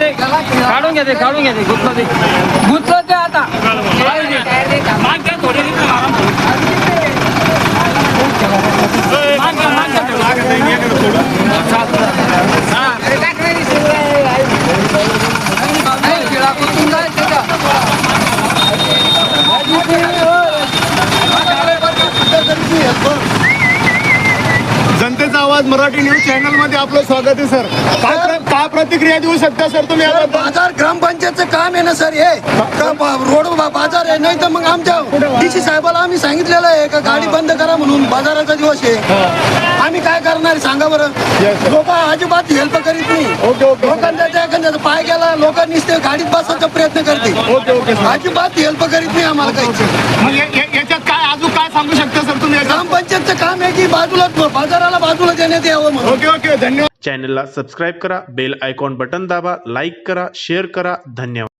काढून घ्या ते काढून घ्या ते गुंतलं ते. गुंतलं ते आता माग घ्या थोडे आराम माग घ्या माग घ्या जनतेचा आवाज मराठी न्यूज चॅनलमध्ये आपलं स्वागत आहे सर. काय प्र- काय प्रतिक्रिया देऊ शकता सर तुम्ही याबद्दल? बाजार ग्रामपंचायतचं काम आहे ना सर हे. का बा- रोड बा- बाजार आहे नाही तर मग आमच्या डीसी साहेबाला आम्ही सांगितलेलं आहे का गाडी बंद करा म्हणून बाजाराचा दिवस आहे. आम्ही काय करणार आहे सांगा बरं. Sir. लोक अजिबात हेल्प करीत नाही. Okay, okay. लोकांचा एखाद्याचा पाय गेला लोक नुसते गाडीत बसायचा प्रयत्न करते ओके ओके सर अजिबात हेल्प करीत नाही आम्हाला काही मग या- या- याच्यात काय अजून काय सांगू शकता सर तुम्ही? ग्रामपंचायतचं काम आहे की बाजूला बाजाराला बाजूला देण्यात यावं म्हणून. ओके ओके धन्यवाद. चॅनलला सबस्क्राईब करा बेल आयकॉन बटन दाबा लाईक करा शेअर करा धन्यवाद.